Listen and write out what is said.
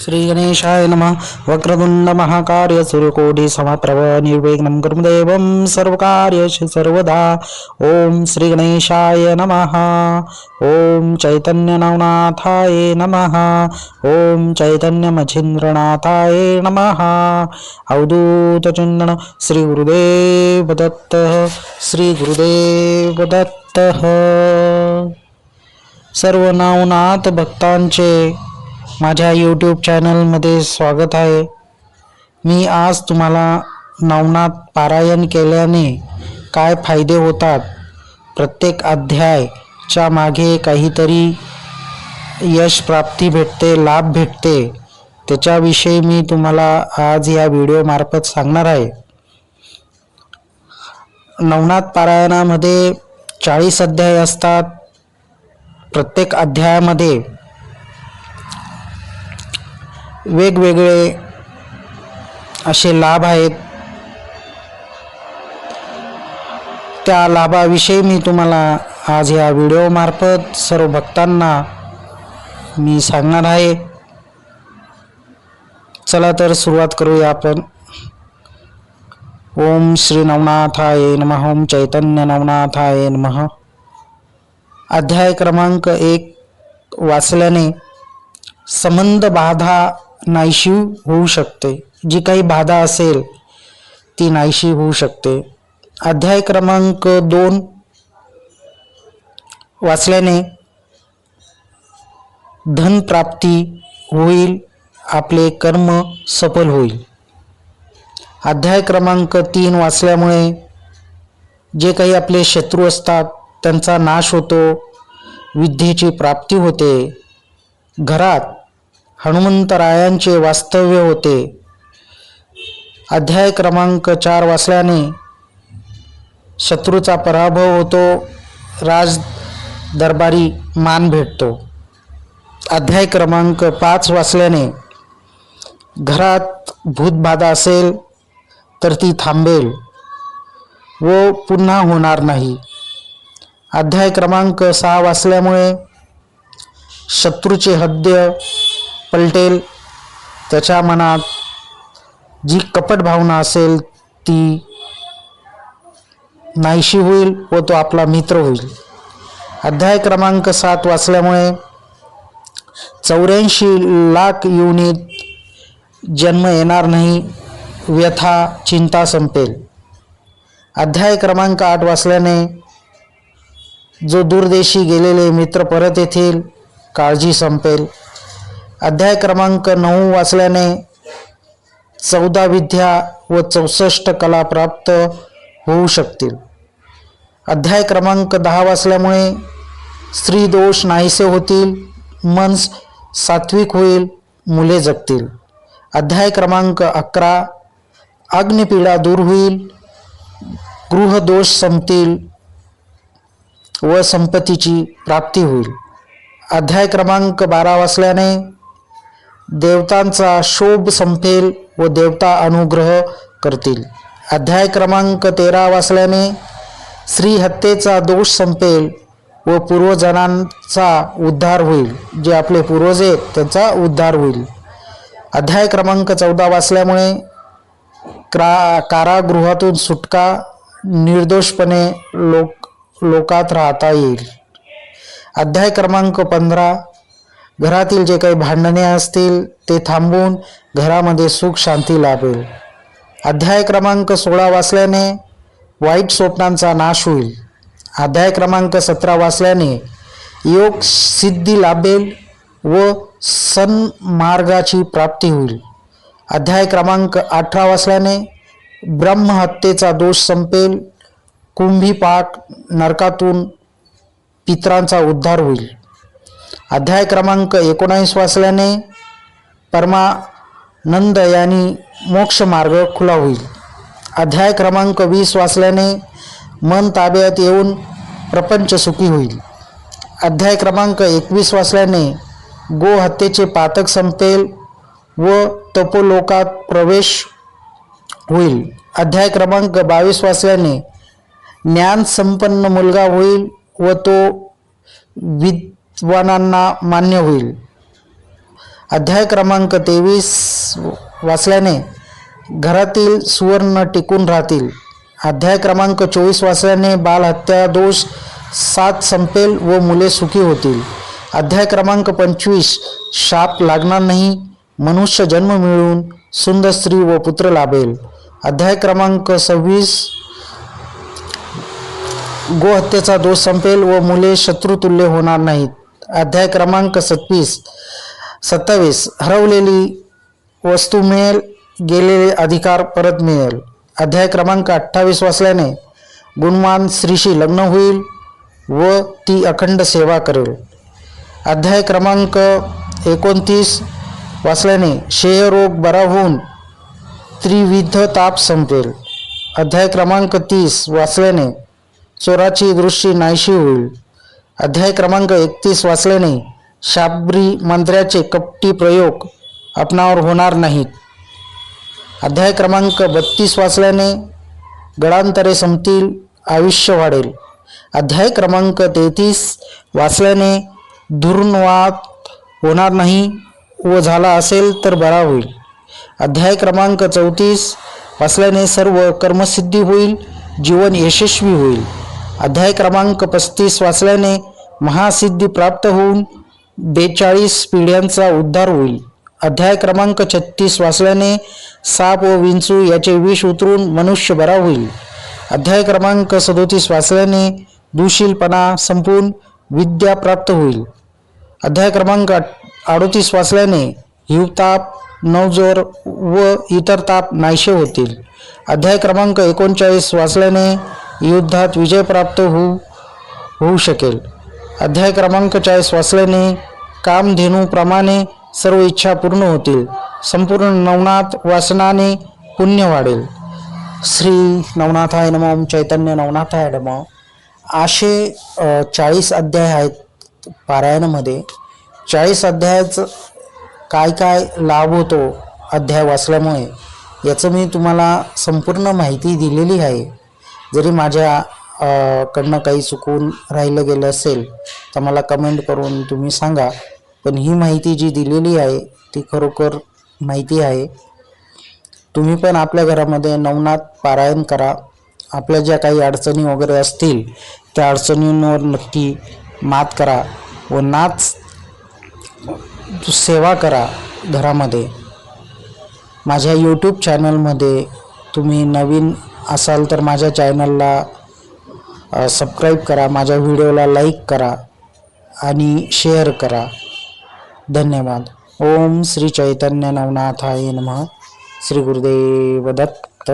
श्री गणेशाय नमः। वक्रतुंड महाकार्य सूर्यकोटी समप्रभ निर्विघ्न कर्मदेव सर्व सर्वकार्येषु सर्वदा। ॐ श्री गणेशाय नमः। ॐ चैतन्यनवनाथाय नमः। ॐ चैतन्यमच्छिन्द्रनाथाय नमः। अवधूतचिन्तन श्री गुरुदेव दत्त श्री गुरुदेव दत्त सर्व नवनाथ भक्तांचे माझ्या यूट्यूब चॅनलमध्ये स्वागत आहे. मी आज तुम्हाला नवनाथ पारायण केल्याने काय फायदे होतात? प्रत्येक अध्यायच्या मागे काहीतरी यश प्राप्ती भेटते लाभ भेटते. त्याच्याविषयी मी तुम्हाला आज या व्हिडिओमार्फत सांगणार आहे. नवनाथ पारायणामध्ये चाळीस अध्याय असतात. प्रत्येक अध्यायामध्ये वेगवेगळे असे लाभ आहेत. त्या लाभाविषयी मी तुम्हाला आज या व्हिडिओमार्फत सर्व भक्तांना मी सांगणार आहे. चला तर सुरुवात करूया आपण. ओम श्री नवनाथाय नम. ओम चैतन्य नवनाथाय नम. अध्याय क्रमांक एक वाचल्याने संबंध बाधा नाहीशी होऊ शकते. जी काही बाधा असेल ती नाहीशी होऊ शकते. अध्याय क्रमांक दोन. वाचल्याने धनप्राप्ती होईल आपले कर्म सफल होईल. अध्याय क्रमांक तीन वाचल्यामुळे जे काही आपले शत्रू असतात त्यांचा नाश होतो विद्येची प्राप्ती होते. घरात हनुमंतरायांचे वास्तव्य होते. अध्याय क्रमांक चार वाचल्याने शत्रूचा पराभव होतो राज दरबारी मान भेटतो. अध्याय क्रमांक पाच वाचल्याने घरात भूतबाधा असेल तर ती थांबेल व पुन्हा होणार नाही. अध्याय क्रमांक सहा वाचल्यामुळे शत्रूचे हद्य पलटेल. त्याच्या मनात जी कपट भावना असेल ती नाहीशी होईल व तो आपला मित्र होईल. अध्याय क्रमांक सात वाचल्यामुळे चौऱ्याऐंशी लाख युनिट जन्म येणार नाही व्यथा चिंता संपेल. अध्याय क्रमांक आठ वाचल्याने जो दूरदेशी गेलेले मित्र परत येथील काळजी संपेल. अध्याय क्रमांक नऊ वाचल्याने चौदा विद्या व चौसष्ट कला प्राप्त होऊ शकतील. अध्याय क्रमांक दहा वाचल्यामुळे स्त्री दोष नाहीसे होतील मन सात्विक होईल मुले जगतील. अध्याय क्रमांक अकरा अग्निपीडा दूर होईल गृहदोष संपतील व संपत्तीची प्राप्ती होईल. अध्याय क्रमांक बारा वाचल्याने देवतांचा शोभ संपेल व देवता अनुग्रह करतील. अध्याय क्रमांक तेरा वाचल्याने स्त्री हत्येचा दोष संपेल व पूर्वजनांचा उद्धार होईल. जे आपले पूर्वज आहेत त्यांचा उद्धार होईल. अध्याय क्रमांक चौदा वाचल्यामुळे क्रा कारागृहातून सुटका निर्दोषपणे लोक लोकात राहता येईल. अध्याय क्रमांक पंधरा घरातील जे काही भांडणे असतील ते थांबवून घरामध्ये सुख शांती लाभेल. अध्याय क्रमांक सोळा वाचल्याने वाईट स्वप्नांचा नाश होईल. अध्याय क्रमांक सतरा वाचल्याने योग सिद्धी लाभेल व सन्मार्गाची प्राप्ती होईल. अध्याय क्रमांक अठरा वाचल्याने ब्रह्महत्येचा दोष संपेल. कुंभीपाक नरकातून पित्रांचा उद्धार होईल. अध्याय क्रमांक एकोणावीस वाचल्याने परमानंद यांनी मोक्ष मार्ग खुला होईल. अध्याय क्रमांक वीस वाचल्याने मन ताब्यात येऊन प्रपंच सुखी होईल. अध्याय क्रमांक एकवीस वाचल्याने गोहत्येचे पातक संपेल व तपोलोकात प्रवेश होईल. अध्याय क्रमांक बावीस वाचल्याने ज्ञान संपन्न मुलगा होईल व तो वनांना मान्य होईल. अध्याय क्रमांक तेवीस वाचल्याने घरातील सुवर्ण टिकून राहतील. अध्याय क्रमांक चोवीस वाचल्याने बालहत्या दोष सात संपेल व मुले सुखी होतील. अध्याय क्रमांक पंचवीस शाप लागणार नाही मनुष्य जन्म मिळून सुंदर स्त्री व पुत्र लाभेल. अध्याय क्रमांक सव्वीस गोहत्येचा दोष संपेल व मुले शत्रुतुल्य होणार नाहीत. अध्याय क्रमांक सत्तीस सत्तावीस. हरवलेली वस्तू मिळेल गेलेले अधिकार परत मिळेल. अध्याय क्रमांक अठ्ठावीस वाचल्याने गुणवान स्त्रीशी लग्न होईल व ती अखंड सेवा करेल. अध्याय क्रमांक एकोणतीस वाचल्याने क्षयरोग बरा होऊन त्रिविध ताप संपेल. अध्याय क्रमांक तीस वाचल्याने चोराची दृष्टी नाहीशी होईल. अध्याय क्रमांक एकतीस वाचल्याने शाब्री मंत्र्याचे कपटी प्रयोग आपणावर होणार नाहीत. अध्याय क्रमांक बत्तीस वाचल्याने गळांतरे संपतील आयुष्य वाढेल. अध्याय क्रमांक तेहतीस वाचल्याने दुर्नवाद होणार नाही व झाला असेल तर बरा होईल. अध्याय क्रमांक चौतीस वाचल्याने सर्व कर्मसिद्धी होईल जीवन यशस्वी होईल. अध्याय क्रमांक पस्तीस वाचल्याने महासिद्धी प्राप्त होऊन बेचाळीस पिढ्यांचा उद्धार होईल. अध्याय क्रमांक छत्तीस वाचल्याने साप व विंचू याचे विष उतरून मनुष्य बरा होईल. अध्याय क्रमांक सदोतीस वाचल्याने दुशीलपणा संपून विद्या प्राप्त होईल. अध्याय क्रमांक अडोतीस वाचल्याने हिवताप नवजोर व इतर ताप नाहीशे होतील. अध्याय क्रमांक एकोणचाळीस वाचल्याने युद्धात विजय प्राप्त होऊ होऊ शकेल. अध्याय क्रमांक चाळीस वाचल्याने कामधेनूप्रमाणे सर्व इच्छा पूर्ण होतील. संपूर्ण नवनाथ वाचनाने पुण्य वाढेल. श्री नवनाथाय नम चैतन्य नवनाथाय नम. असे चाळीस अध्याय आहेत पारायणामध्ये. चाळीस अध्यायाचं काय काय लाभ होतो अध्याय वाचल्यामुळे याचं मी तुम्हाला संपूर्ण माहिती दिलेली आहे. जरी माझ्या कडनं काही चुकून राहिलं गेलं असेल तर मला कमेंट करून तुम्ही सांगा. पण ही माहिती जी दिलेली आहे ती खरोखर माहिती आहे. तुम्ही पण आपल्या घरामध्ये नवनाथ पारायण करा. आपल्या ज्या काही अडचणी वगैरे असतील त्या अडचणींवर नक्की मात करा व नाच सेवा करा घरामध्ये. माझ्या यूट्यूब चॅनलमध्ये तुम्ही नवीन असाल तर माझ्या चॅनलला सबस्क्राईब करा माझ्या व्हिडिओला लाईक करा आणि शेअर करा. धन्यवाद. ओम श्री चैतन्य नवनाथाय नम. श्री गुरुदेव दत्त.